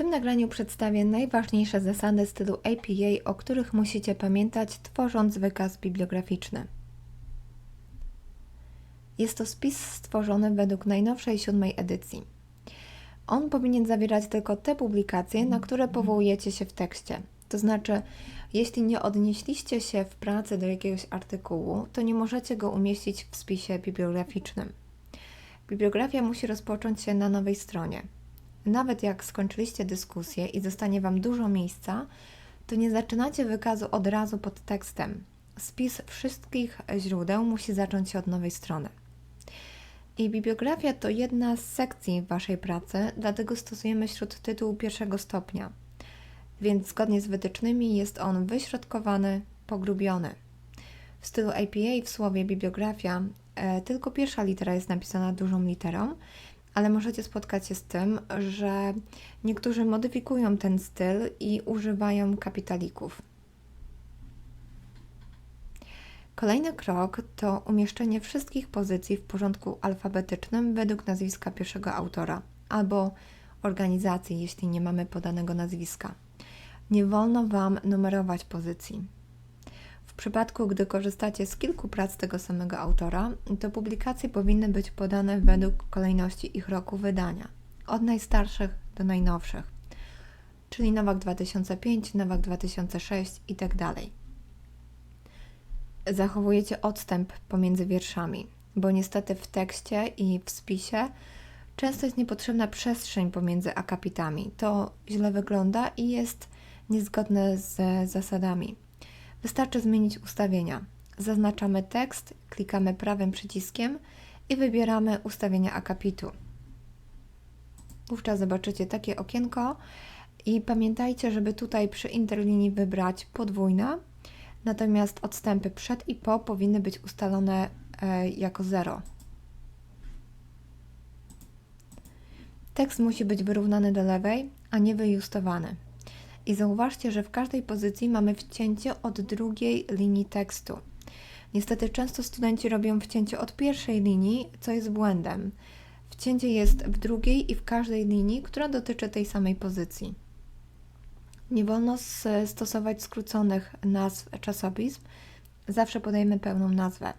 tym nagraniu przedstawię najważniejsze zasady stylu APA, o których musicie pamiętać, tworząc wykaz bibliograficzny. Jest to spis stworzony według najnowszej siódmej edycji. On powinien zawierać tylko te publikacje, na które powołujecie się w tekście. To znaczy, jeśli nie odnieśliście się w pracy do jakiegoś artykułu, to nie możecie go umieścić w spisie bibliograficznym. Bibliografia musi rozpocząć się na nowej stronie. Nawet jak skończyliście dyskusję i zostanie Wam dużo miejsca, to nie zaczynacie wykazu od razu pod tekstem. Spis wszystkich źródeł musi zacząć się od nowej strony. I bibliografia to jedna z sekcji Waszej pracy, dlatego stosujemy śródtytuł pierwszego stopnia. Więc zgodnie z wytycznymi jest on wyśrodkowany, pogrubiony. W stylu APA w słowie bibliografia e, tylko pierwsza litera jest napisana dużą literą, ale możecie spotkać się z tym, że niektórzy modyfikują ten styl i używają kapitalików. Kolejny krok to umieszczenie wszystkich pozycji w porządku alfabetycznym według nazwiska pierwszego autora albo organizacji, jeśli nie mamy podanego nazwiska. Nie wolno Wam numerować pozycji. W przypadku, gdy korzystacie z kilku prac tego samego autora, to publikacje powinny być podane według kolejności ich roku wydania, od najstarszych do najnowszych, czyli Nowak 2005, Nowak 2006 itd. Tak Zachowujecie odstęp pomiędzy wierszami, bo niestety w tekście i w spisie często jest niepotrzebna przestrzeń pomiędzy akapitami. To źle wygląda i jest niezgodne z zasadami. Wystarczy zmienić ustawienia. Zaznaczamy tekst, klikamy prawym przyciskiem i wybieramy ustawienia akapitu. Wówczas zobaczycie takie okienko i pamiętajcie, żeby tutaj przy interlinii wybrać podwójne, natomiast odstępy przed i po powinny być ustalone e, jako 0. Tekst musi być wyrównany do lewej, a nie wyjustowany. I zauważcie, że w każdej pozycji mamy wcięcie od drugiej linii tekstu. Niestety często studenci robią wcięcie od pierwszej linii, co jest błędem. Wcięcie jest w drugiej i w każdej linii, która dotyczy tej samej pozycji. Nie wolno stosować skróconych nazw czasopism, zawsze podajemy pełną nazwę.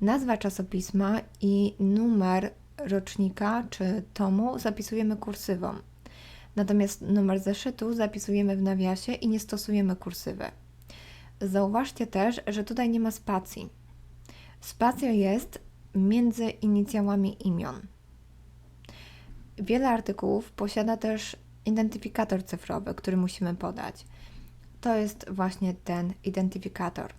Nazwa czasopisma i numer rocznika czy tomu zapisujemy kursywą. Natomiast numer zeszytu zapisujemy w nawiasie i nie stosujemy kursywy. Zauważcie też, że tutaj nie ma spacji. Spacja jest między inicjałami imion. Wiele artykułów posiada też identyfikator cyfrowy, który musimy podać. To jest właśnie ten identyfikator.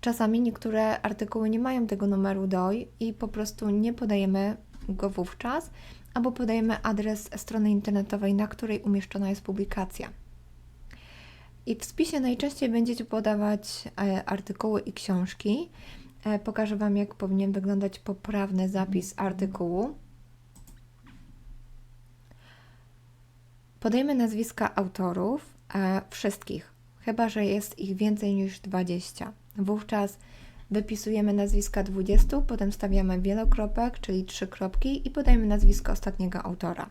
Czasami niektóre artykuły nie mają tego numeru DOI i po prostu nie podajemy go wówczas, albo podajemy adres strony internetowej, na której umieszczona jest publikacja. I w spisie najczęściej będziecie podawać e, artykuły i książki. E, pokażę Wam, jak powinien wyglądać poprawny zapis artykułu. Podajemy nazwiska autorów, e, wszystkich, chyba że jest ich więcej niż 20. Wówczas Wypisujemy nazwiska 20, potem stawiamy wielokropek, czyli trzy kropki i podajemy nazwisko ostatniego autora.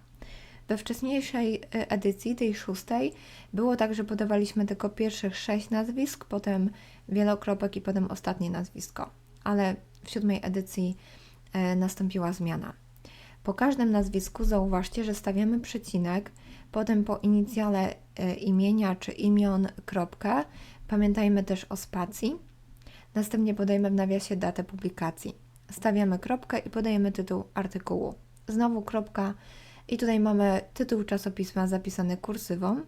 We wcześniejszej e, edycji, tej szóstej, było tak, że podawaliśmy tylko pierwszych sześć nazwisk, potem wielokropek i potem ostatnie nazwisko. Ale w siódmej edycji e, nastąpiła zmiana. Po każdym nazwisku zauważcie, że stawiamy przecinek, potem po inicjale e, imienia czy imion kropkę. Pamiętajmy też o spacji Następnie podajemy w nawiasie datę publikacji. Stawiamy kropkę i podajemy tytuł artykułu. Znowu kropka i tutaj mamy tytuł czasopisma zapisany kursywą,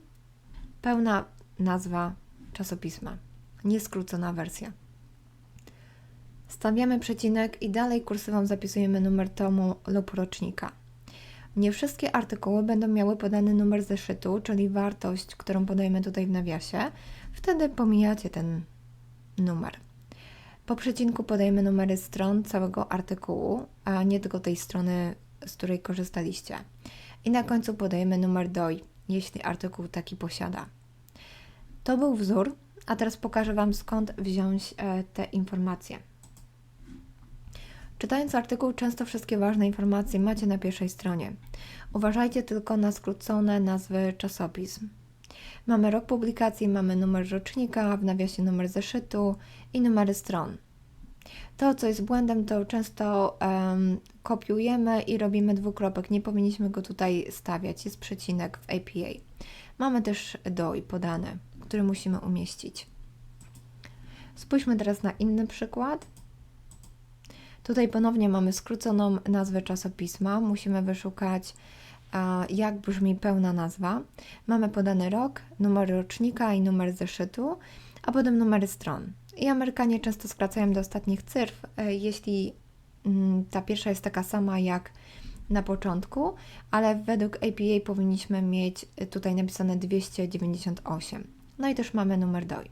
pełna nazwa czasopisma, nieskrócona wersja. Stawiamy przecinek i dalej kursywą zapisujemy numer tomu lub rocznika. Nie wszystkie artykuły będą miały podany numer zeszytu, czyli wartość, którą podajemy tutaj w nawiasie. Wtedy pomijacie ten numer. Po przecinku podajemy numery stron całego artykułu, a nie tylko tej strony, z której korzystaliście. I na końcu podajemy numer DOI, jeśli artykuł taki posiada. To był wzór, a teraz pokażę Wam skąd wziąć e, te informacje. Czytając artykuł, często wszystkie ważne informacje macie na pierwszej stronie. Uważajcie tylko na skrócone nazwy czasopism. Mamy rok publikacji, mamy numer rocznika, w nawiasie numer zeszytu i numery stron. To, co jest błędem, to często um, kopiujemy i robimy dwukropek. Nie powinniśmy go tutaj stawiać. Jest przecinek w APA. Mamy też DOI podane, który musimy umieścić. Spójrzmy teraz na inny przykład. Tutaj ponownie mamy skróconą nazwę czasopisma. Musimy wyszukać, jak brzmi pełna nazwa. Mamy podany rok, numer rocznika i numer zeszytu, a potem numery stron. I Amerykanie często skracają do ostatnich cyfr, e, jeśli mm, ta pierwsza jest taka sama jak na początku, ale według APA powinniśmy mieć tutaj napisane 298. No i też mamy numer DOI.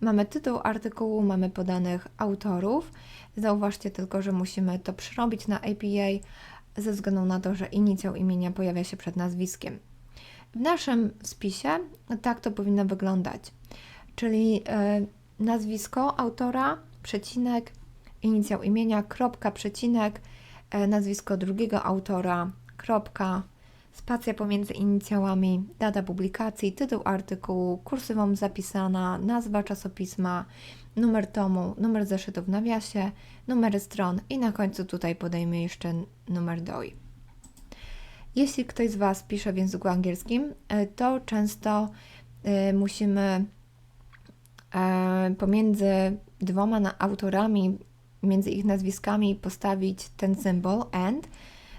Mamy tytuł artykułu, mamy podanych autorów. Zauważcie tylko, że musimy to przerobić na APA ze względu na to, że inicjał imienia pojawia się przed nazwiskiem. W naszym spisie tak to powinno wyglądać, czyli e, nazwisko autora, przecinek, inicjał imienia, kropka, przecinek, e, nazwisko drugiego autora, kropka, spacja pomiędzy inicjałami, data publikacji, tytuł artykułu, kursywą zapisana, nazwa czasopisma, numer tomu, numer zeszytu w nawiasie, numery stron i na końcu tutaj podejmę jeszcze numer DOI. Jeśli ktoś z Was pisze w języku angielskim, e, to często e, musimy e, pomiędzy dwoma autorami, między ich nazwiskami postawić ten symbol AND,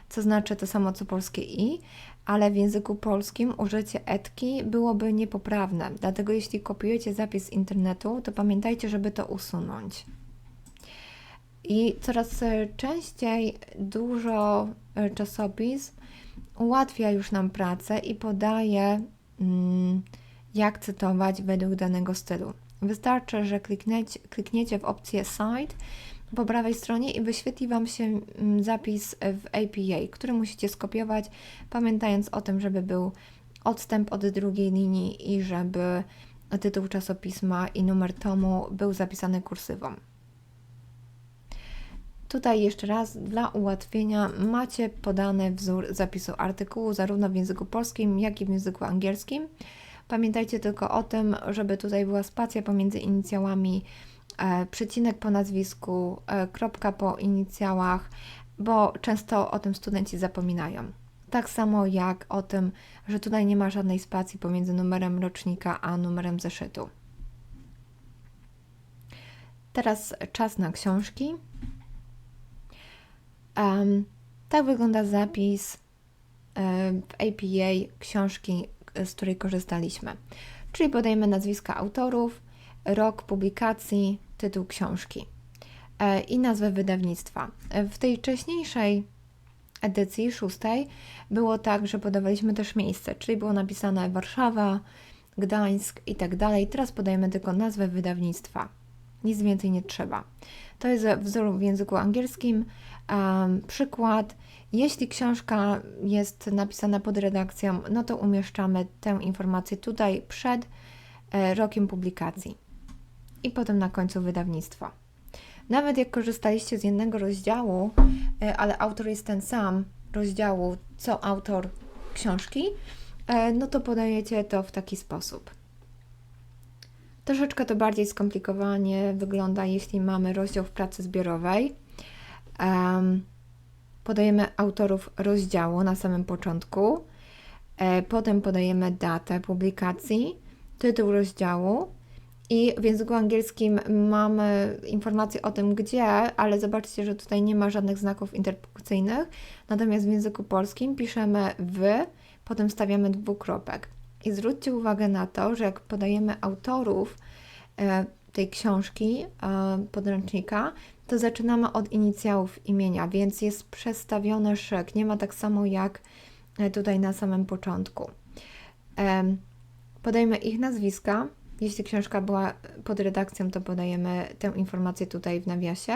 co znaczy to samo co polskie i, ale w języku polskim użycie etki byłoby niepoprawne. Dlatego jeśli kopiujecie zapis z internetu, to pamiętajcie, żeby to usunąć. I coraz częściej dużo e, czasopism ułatwia już nam pracę i podaje, mm, jak cytować według danego stylu. Wystarczy, że klikniecie, klikniecie w opcję Site po prawej stronie i wyświetli Wam się mm, zapis w APA, który musicie skopiować, pamiętając o tym, żeby był odstęp od drugiej linii i żeby tytuł czasopisma i numer tomu był zapisany kursywą. Tutaj jeszcze raz dla ułatwienia macie podany wzór zapisu artykułu zarówno w języku polskim, jak i w języku angielskim. Pamiętajcie tylko o tym, żeby tutaj była spacja pomiędzy inicjałami przecinek po nazwisku, e, kropka po inicjałach, bo często o tym studenci zapominają. Tak samo jak o tym, że tutaj nie ma żadnej spacji pomiędzy numerem rocznika a numerem zeszytu. Teraz czas na książki. Um, tak wygląda zapis e, w APA książki, z której korzystaliśmy. Czyli podajemy nazwiska autorów, rok publikacji, tytuł książki e, i nazwę wydawnictwa. E, w tej wcześniejszej edycji, szóstej, było tak, że podawaliśmy też miejsce, czyli było napisane Warszawa, Gdańsk i tak dalej. Teraz podajemy tylko nazwę wydawnictwa. Nic więcej nie trzeba. To jest wzór w języku angielskim. Um, przykład. Jeśli książka jest napisana pod redakcją, no to umieszczamy tę informację tutaj przed e, rokiem publikacji i potem na końcu wydawnictwa. Nawet jak korzystaliście z jednego rozdziału, e, ale autor jest ten sam rozdziału, co autor książki, e, no to podajecie to w taki sposób. Troszeczkę to bardziej skomplikowanie wygląda, jeśli mamy rozdział w pracy zbiorowej. podajemy autorów rozdziału na samym początku, e, potem podajemy datę publikacji, tytuł rozdziału, i w języku angielskim mamy informacje o tym, gdzie, ale zobaczcie, że tutaj nie ma żadnych znaków interpunkcyjnych. Natomiast w języku polskim piszemy w, potem stawiamy dwukropek. I zwróćcie uwagę na to, że jak podajemy autorów e, tej książki, e, podręcznika, to zaczynamy od inicjałów imienia, więc jest przestawiony szyk. Nie ma tak samo jak e, tutaj na samym początku. Podajmy ich nazwiska, jeśli książka była pod redakcją, to podajemy tę informację tutaj w nawiasie.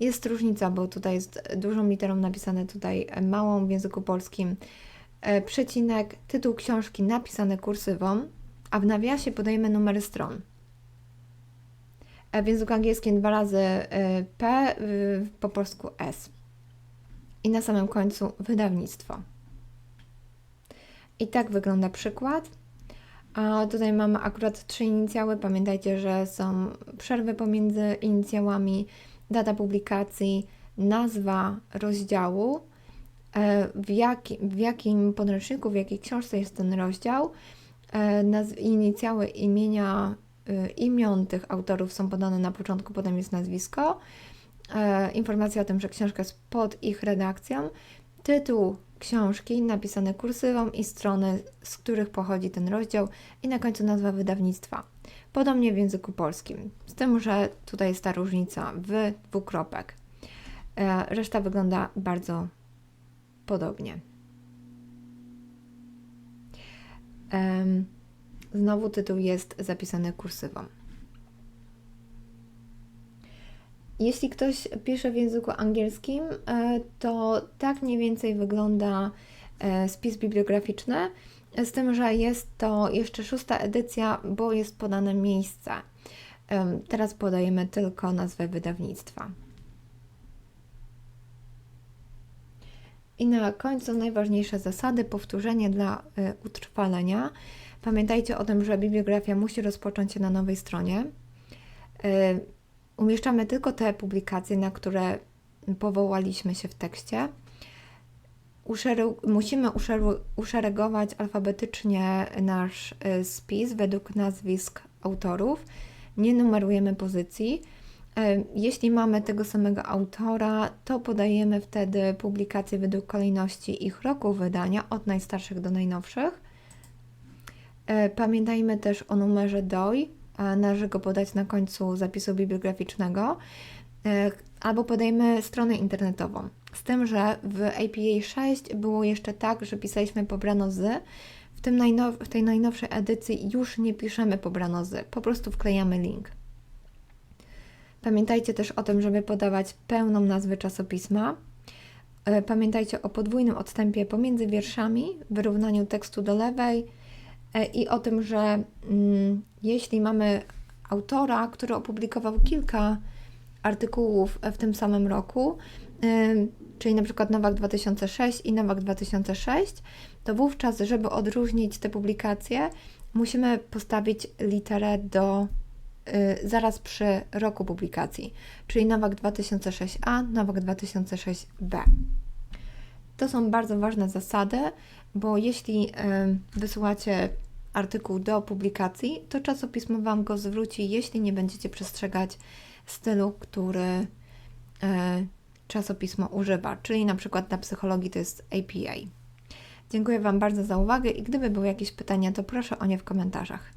Jest różnica, bo tutaj jest dużą literą napisane tutaj małą w języku polskim e, przecinek, tytuł książki napisane kursywą, a w nawiasie podajemy numery stron. E, W języku angielskim dwa razy e, P, po polsku S. I na samym końcu wydawnictwo. I tak wygląda przykład. A tutaj mamy akurat trzy inicjały. Pamiętajcie, że są przerwy pomiędzy inicjałami, data publikacji, nazwa rozdziału, e, w, jaki, w jakim podręczniku, w jakiej książce jest ten rozdział. E, Nazw, inicjały imienia, y, imion tych autorów są podane na początku, potem jest nazwisko. E, Informacja o tym, że książka jest pod ich redakcją. Tytuł książki napisane kursywą i strony, z których pochodzi ten rozdział i na końcu nazwa wydawnictwa. Podobnie w języku polskim, z tym, że tutaj jest ta różnica w dwukropek. E, Reszta wygląda bardzo podobnie. Znowu tytuł jest zapisany kursywą. Jeśli ktoś pisze w języku angielskim, e, to tak mniej więcej wygląda e, spis bibliograficzny, z tym, że jest to jeszcze szósta edycja, bo jest podane miejsce. Teraz podajemy tylko nazwę wydawnictwa. I na końcu najważniejsze zasady, powtórzenie dla y, utrwalenia. Pamiętajcie o tym, że bibliografia musi rozpocząć się na nowej stronie. Y, umieszczamy tylko te publikacje, na które powołaliśmy się w tekście. Uszereg- musimy uszeru- uszeregować alfabetycznie nasz y, spis według nazwisk autorów. Nie numerujemy pozycji. E, Jeśli mamy tego samego autora, to podajemy wtedy publikacje według kolejności ich roku wydania, od najstarszych do najnowszych. E, Pamiętajmy też o numerze DOI, należy go podać na końcu zapisu bibliograficznego, e, albo podajemy stronę internetową. Z tym, że w APA 6 było jeszcze tak, że pisaliśmy pobrano z. W, tym najnow- w tej najnowszej edycji już nie piszemy pobrano z, po prostu wklejamy link. Pamiętajcie też o tym, żeby podawać pełną nazwę czasopisma. E, Pamiętajcie o podwójnym odstępie pomiędzy wierszami, wyrównaniu tekstu do lewej i o tym, że mm, jeśli mamy autora, który opublikował kilka artykułów w tym samym roku, y, czyli na przykład Nowak 2006 i Nowak 2006, to wówczas, żeby odróżnić te publikacje, musimy postawić literę do y, zaraz przy roku publikacji, czyli Nowak 2006A, Nowak 2006B. To są bardzo ważne zasady, bo jeśli y, wysyłacie artykuł do publikacji, to czasopismo Wam go zwróci, jeśli nie będziecie przestrzegać stylu, który y, czasopismo używa, czyli na przykład na psychologii to jest APA. Dziękuję Wam bardzo za uwagę i gdyby były jakieś pytania, to proszę o nie w komentarzach.